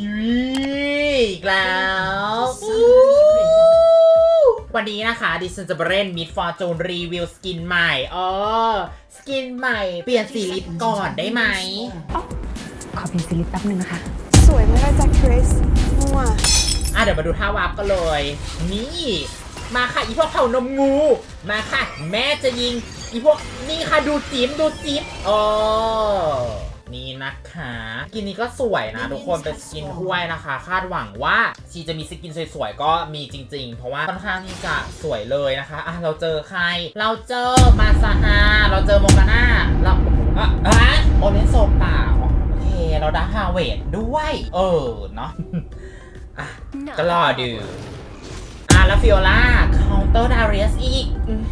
คิวีอีกแล้วอู้วันนี้นะคะดิฉันจะมาเล่นมิดฟอร์จูนรีวิวสกินใหม่เออสกินใหม่ เปลี่ยนสีลิปก่อนได้ไหม ขอเป็นซิลิปแป๊บนึงนะคะ สวยไหมล่ะจ๊ะคริสมั่วอะเดี๋ยวมาดูท่าวาร์ปกันเลย นี่ มาค่ะอีพวกเผ่านมงู มาค่ะ แม่จะยิง อีพวกนี่ค่ะดูจิ๋มดูจิ๋มเออ นี่นะคะสกินนี้ก็สวยนะ ทุกคนเป็นสกินถ้วยนะคะ คาดหวังว่าชีจะมีสกินสวยๆ ก็มีจริง ๆ เพราะว่าค่อนข้างที่จะสวยเลยนะคะอะเราเจอใคร เราเจอมาซาฮาเราเจอโมกาน่าเราอะอะโอเลนโซเปล่าโอเคเราได้ฮาเวดด้วย เออเนาะอะก็รอดูอะแล้วฟิโอล่าเคาน์เตอร์ดาริสอีกอืม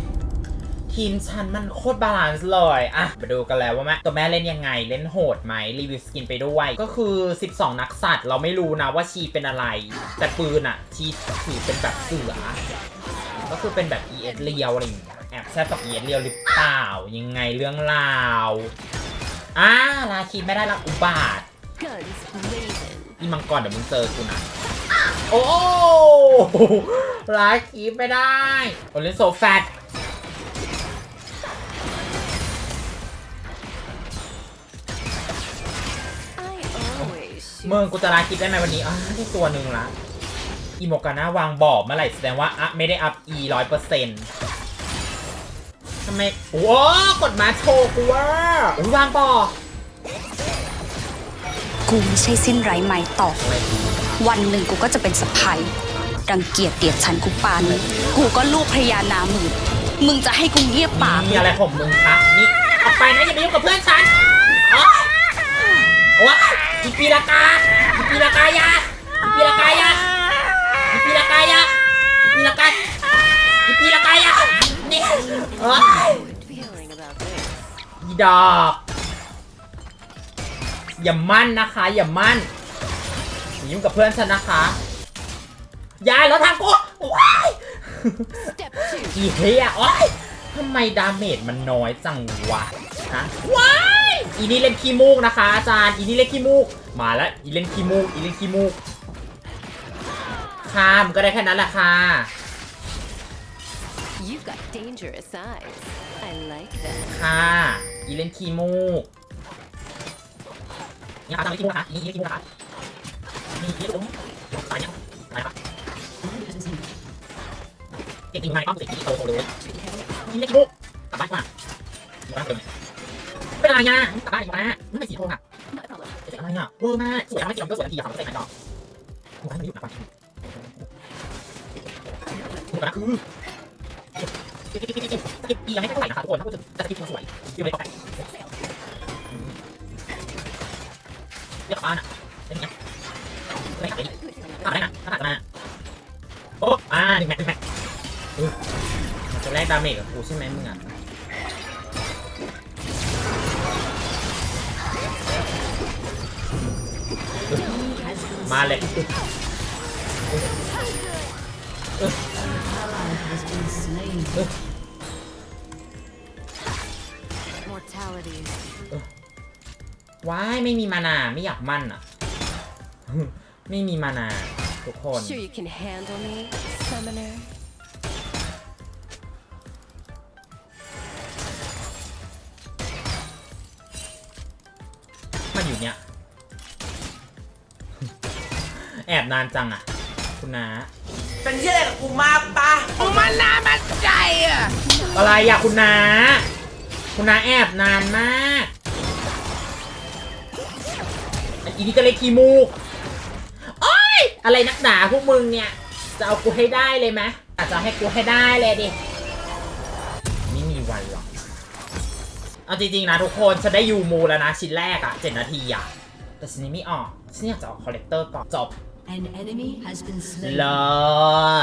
ทีมฉันมันโคตรบาลานซ์เลยอะมาดูกันแล้วว่าแม่ตัวแม่เล่นยังไงเล่นโหดไหมรีวิวสกินไปด้วย ก็คือ 12 นักสัตว์เราไม่รู้นะว่าชีเป็นอะไร แต่ปืนอะชีถือเป็นแบบเสือ ก็คือเป็นแบบ ES เรียวอะไรอย่างเงี้ยแอบแซบกับ ES เรียวหรือเปล่า ยังไงเรื่องราวอ่าลาคิดไม่ได้ละอุบาทนี่มังกรเดี๋ยวมึงเจอกูนะโอ้รายคีบไม่ได้โอเลนโซแฟต always มึง shoot. กูจะร้ายคีบได้ไหมวันนี้อะได้ตัวหนึ่งละอีโมกาน่าวางบอกเมื่อไหร่แสดงว่าอะไม่ได้อัพ e ร้อยเปอร์เซ็นต์ทำไม โอ้กดมาโชว์กูว่าอุ้ยวางบอกกูไม่ใช่สิ้นไร้ไม้ต่ออะไรวันหนึ่งกูก็จะเป็นสะพายรังเกียจเดียดฉันกูปานนี้กูก็ลูกพระยานามือมึงจะให้กูเงียบปากมีอะไรของมึงคะนี่ออกไปนะอย่ามายุ่งกับเพื่อนฉันอ๋อว้า อีปีละกาอีปีละกายาอีปีละกายาอีปีละกายาอีปีละกาอีปีละกายานี่โอ๊ย Feeling about this. อีดอกอย่ามั่นนะคะ อย่ามั่นอย่ายุ่งกับเพื่อนฉันนะคะยายแล้วทางกูว้าย Step two. อีเฮียโอ๊ยทำไมดาเมจมันน้อยจังวะ ฮะว้ายอีนี่เล่นขี้มูกนะคะ อาจารย์อีนี่เล่นขี้มูก มาแล้วอีเล่นขี้มูกอีเล่นขี้มูกข้ามก็ได้แค่นั้นแหละค่ะ You've got dangerous eyes. I like that. ค่ะอีเล่นขี้มูกนี่ค่ะอาจารย์เล่นขี้มูกนะคะนี่เล่นขี้มูกนะคะนี่เล่นขี้มูกตายยังตายปะเก่งจริงไหมป้ากูเก่งจริงโตโตเลยนี่เล่นขี้มูกกลับบ้านดีกว่าอยู่บ้านเดิมเป็น อะไรเนี่ยกลับบ้านดีกว่าไม่เป็นสีโทนค่ะ Not a problem. เจ๋งอะไรอะเวอร์มากสวยทั้งไม่กี่ลำก็สวยทันทีอะสามเปอร์เซ็นต์ไหนต่อกูให้มันอยู่นะปังถูกนะคือสกิปสกิปสกิปสกิปอียังไม่เท่าไหร่นะคะทุกคนถ้าพูดถึงแต่สกิปมันสวยยังไม่เท่าไหร่เรียกกลับบ้านอะเป็นไงไม่กลับไปดิ Good thing กลับ about ได้นะถ้ากลับมาโอ้อ่าหนึ่งแมตช์หนึ่งแมตช์เออมันจะแลกดาเมจกับกูใช่ไหมมึงอะ มาเลย it. Mortality. ว้ายไม่มีมานาไม่อยากมั่นอะ ไม่มีมานาทุกคน Sure you can handle me, summoner? มันอยู่เนี้ย แอบนานจังอะ คุณนาเป็นที่อะไรกับกูมากปะกูมันน่ามันใจอะอะไรอะคุณนาคุณนาแอบนานมากอีนี่ก็เลยขี้มูกโอ้ยอะไรนักหนาพวกมึงเนี่ย จะเอากูให้ได้เลยไหมอาจจะให้กูให้ได้เลยดิไม่มีวันหรอกเอาจริงๆนะทุกคนฉันได้ยูมูแล้วนะชิ้นแรกอะเจ็ดนาทีอะแต่ชิ้นนี้ไม่ออกฉันอยากจะออกคอลเลกเตอร์ก่อนจบ An enemy has been slain. เลิ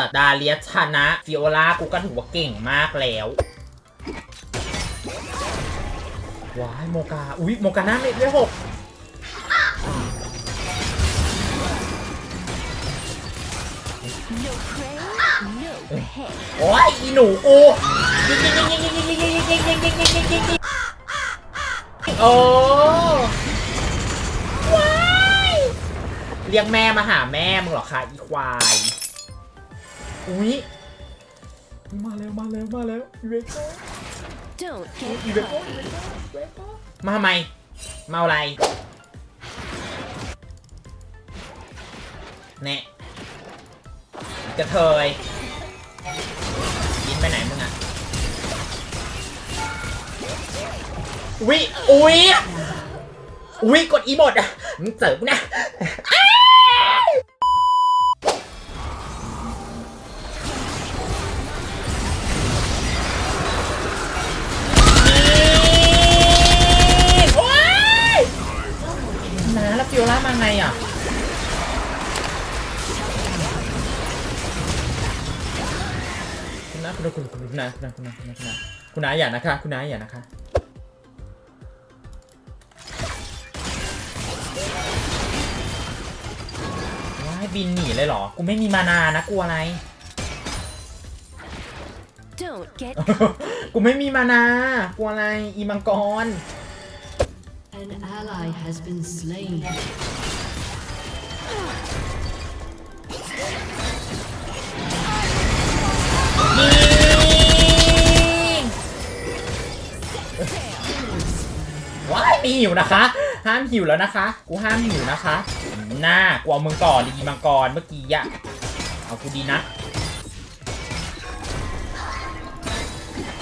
ศดาเลียชนะฟิโอลากูก็ถือว่าเก่งมากแล้วว้ายโมกา อุ๊ย โมกาหน้าเม็ดด้หกโอ้ยอีหนูกูยิงยิงยิงยิงยิงยิงยิงยิงยิงยิงยิงยิงยิงโอ้ว้ เรียกแม่มาหาแม่มึงเหรอคะอีควาย อุ๊ยมาแล้วมาแล้วมาแล้วอีเวโก้ Don't get อีเวโก้ cocky. มาทำไมมาเอาอะไรเน่กระเทยยินไปไหนมึงอะวิอุ๊ยอุ๊ยกดอีโมดอะมึงเจอกูนะ แล้วฟิโอล่ามาไงอะคุณนะคุณนะคุณคุณคุณนะคุณนะคุณนะคุณนะคุณนะคุณนะอย่านะคะ คุณนะอย่านะคะว้ายบินหนีเลยเหรอ กูไม่มีมานานะกลัวอะไร Don't get กูไม่มีมานา กลัวอะไร อีมังกร An ally has been slain. ว้ายมีหิวนะคะ ห้ามหิวแล้วนะคะ กูห้ามหิวนะคะ หน้ากลัวมึงก่อนอีมังกรเมื่อกี้อะเอากูดีนะ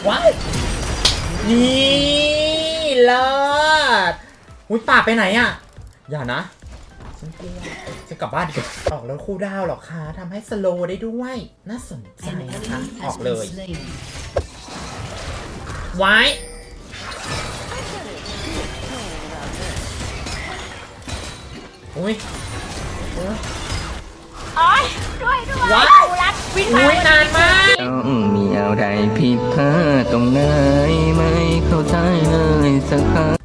ว้ายนี่เลิศ อุ้ยป่าไปไหนอะอย่านะ ฉันกลัวจะกลับบ้านดีกว่าออกแล้วคู่ดาวเหรอคะทำให้สโลว์ได้ด้วย น่าสนใจ An นะคะ enemy อ has อกเล been ย slain. ไว้ อุ้ยโอ้ยโอ๊ยด้วยด้วยว้ายกูรักวินมาอุ้ยนานมาก ต้องมีอะไรผิดพลาดตรงไหนไม่เข้าใจเลยสักครั้ง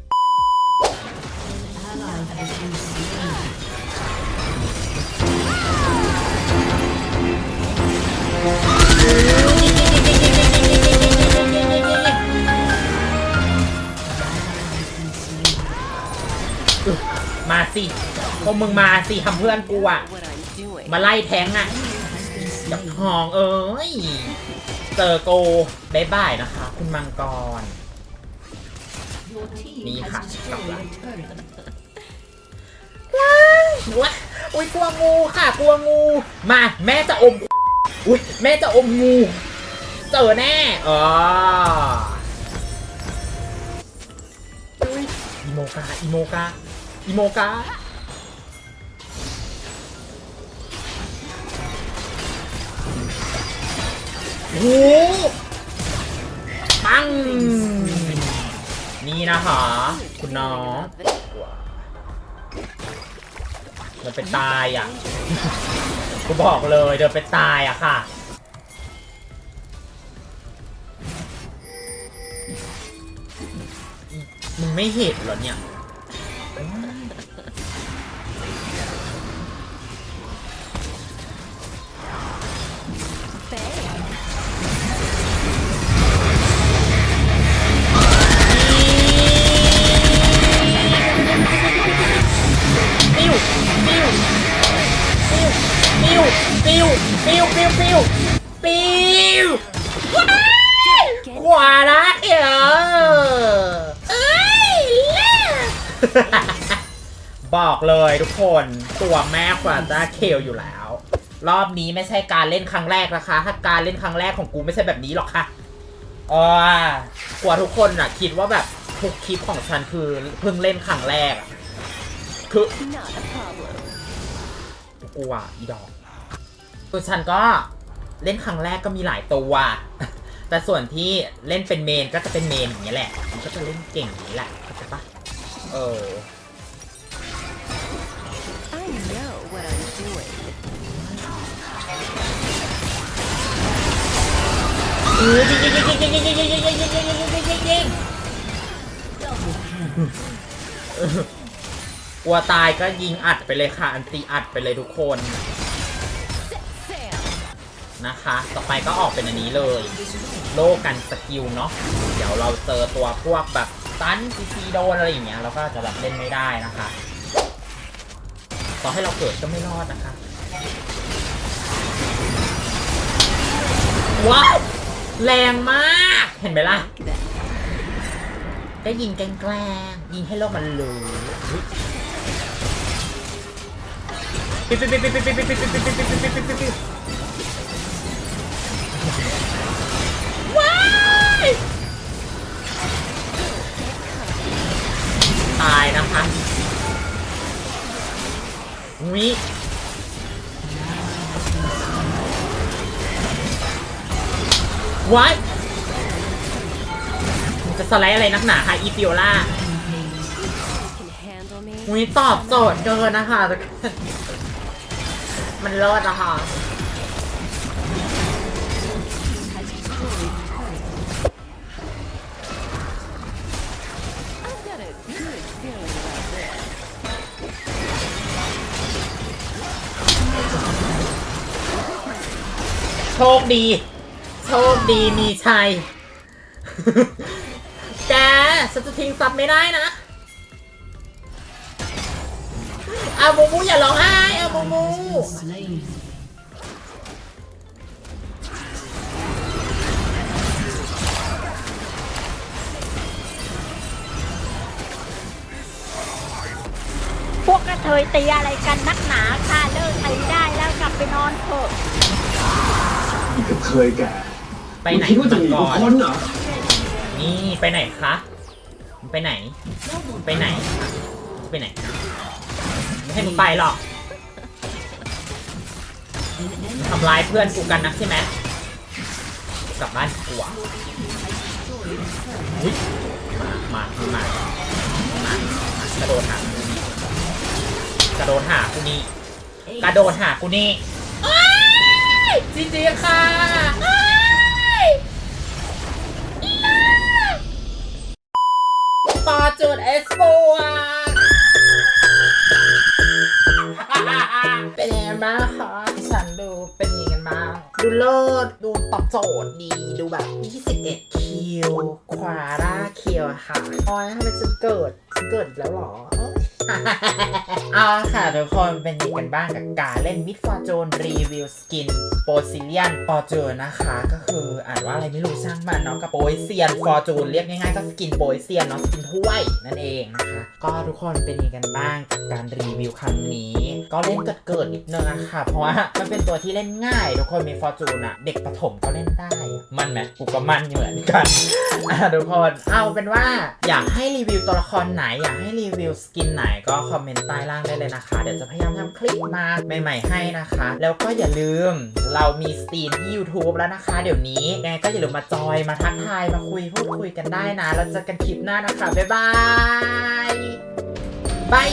มาสิพวกมึงมาสิทำเพื่อนกูอะมาไล่แทงอะจับ slain. ทองเอ้ยเจอโกบายบายนะคะ คุณมังกร Your team Ni has hả? destroyed Đọc a turret. ว้าวอุ้ยกลัวงูค่ะ กลัวงู มาแม่จะอม อุ้ยแม่จะอมงู เจอแน่อ๋ออุ๊ยอีโมกาอีโมกา อีโมกาโอ้โหปัง นี่นะคะคุณน้องเดินไปตายอะ กูบอกเลยเดินไปตายอะค่ะมึงไม่เห็นเหรอเนี่ย ปิ้วปิ้วปิ้วปิ้วปิ้วว้ายขวาละเออเอ้ยเลิศบอกเลยทุกคนตัวแม่กว่าจะเคลอยู่แล้ว รอบนี้ไม่ใช่การเล่นครั้งแรกนะคะ ถ้าการเล่นครั้งแรกของกูไม่ใช่แบบนี้หรอกค่ะเออกลัวทุกคนอะ คิดว่าแบบทุกคลิปของฉันคือเพิ่งเล่นครั้งแรกอะคือ Not a problem. กลัวอีดอก คือฉันก็เล่นครั้งแรกก็มีหลายตัว แต่ส่วนที่เล่นเป็นเมนก็จะเป็นเมนอย่างเงี้ยแหละ มันก็จะเล่นเก่งอย่างนี้แหละเข้าใจปะเออ I know what I'm doing. อือยิงยิงยิงยิงยิงยิงยิงยิงยิงยิงยิงยิงยิงยิงยิง Double kill. กลัวตายก็ยิงอัดไปเลยค่ะอันตีอัดไปเลยทุกคน Sam. นะคะ ต่อไปก็ออกเป็นอันนี้เลย โลกันสกิลเนาะ เดี๋ยวเราเจอตัวพวกแบบตันซีซีโดนอะไรอย่างเงี้ยเราก็จะแบบเล่นไม่ได้นะคะ ต่อให้เราเกิดก็ไม่รอดนะคะ ว้าว แรงมาก เห็นไหมล่ะ ได้ยิงแกล้งยิงให้โลกมันรู้อุ๊ยปิ๊บปิ๊บปิ๊บปิ๊บปิ๊บปิ๊บปิ๊บปิ๊บปิ๊บปิ๊บปิ๊บ นะคะวิว้ายมึงจะสไลด์อะไรนักหนาคะอีฟิโอล่า Can handle me. อุ้ยตอบโจทย์เกินนะคะ มันเลิศอะค่ะ โชคดี โชคดีมีชัย แกฉันจะทิ้งซับไม่ได้นะเอามูมูอย่าร้องไห้เอามูมูพวกกระเทยตีอะไรกันนักหนาค่ะเลิกตีได้แล้วกลับไปนอนเถอะ เคยแกไปไหนคิดว่าจะหนีก่กูอนพ้นเหรอนี่ไปไหนคะไปไหน ไปไหน ไปไหน ไม่ให้มึงไปหรอกทำร้ายเพื่อนกูกันนักใช่ไหมกลับบ้านกูอะอุ๊ยมา มา มามากระโดดหากูนี่กระโดดหากูนี่กระโดดหากูนี่ อ้ายจริงๆค่ะอ้ายปอจูดเอสโฟอะเป็นยังไงบ้างคะฉันดูเป็นยังไงกันบ้าง ดูเลิศ ดูตอบโจทย์ดี ดูแบบ 21 คิว ควาร่าคิวอะค่ะโอ้ยทำไมฉันเกิดฉันเกิดอีกแล้วเหรอ เอาละค่ะทุกคนเป็นยังไงกันบ้างกับการเล่นมิดฟอร์จูนรีวิวสกินโปซิเลียนฟอร์จูนนะคะ ก็คืออ่านว่าอะไรไม่รู้ช่างมันเนาะกับโปยเซียนฟอร์จูนเรียกง่ายๆก็สกินโปยเซียนเนาะสกินถ้วยนั่นเองนะคะ ก็ทุกคนเป็นยังไงกันบ้างกับการรีวิวครั้งนี้ ก็เล่นเกิดเกิดๆนิดนึงนะคะเพราะว่ามันเป็นตัวที่เล่นง่ายทุกคนมีฟอร์จูนอะเด็กประถมก็เล่นได้ มันไหมกูก็มันเหมือนกันอะทุกคนเอาเป็นว่าอยากให้รีวิวตัวละครไหน อยากให้รีวิวสกินไหนก็คอมเมนต์ใต้ล่างได้เลยนะคะ เดี๋ยวจะพยายามทำคลิปมาใหม่ๆให้นะคะ แล้วก็อย่าลืมเรามีสตรีมที่ YouTube แล้วนะคะ เดี๋ยวนี้ยังไงก็อย่าลืมมาจอยมาทักทายมาคุยพูดคุยกันได้นะ แล้วเจอกันคลิปหน้านะคะ บ๊ายบายบาย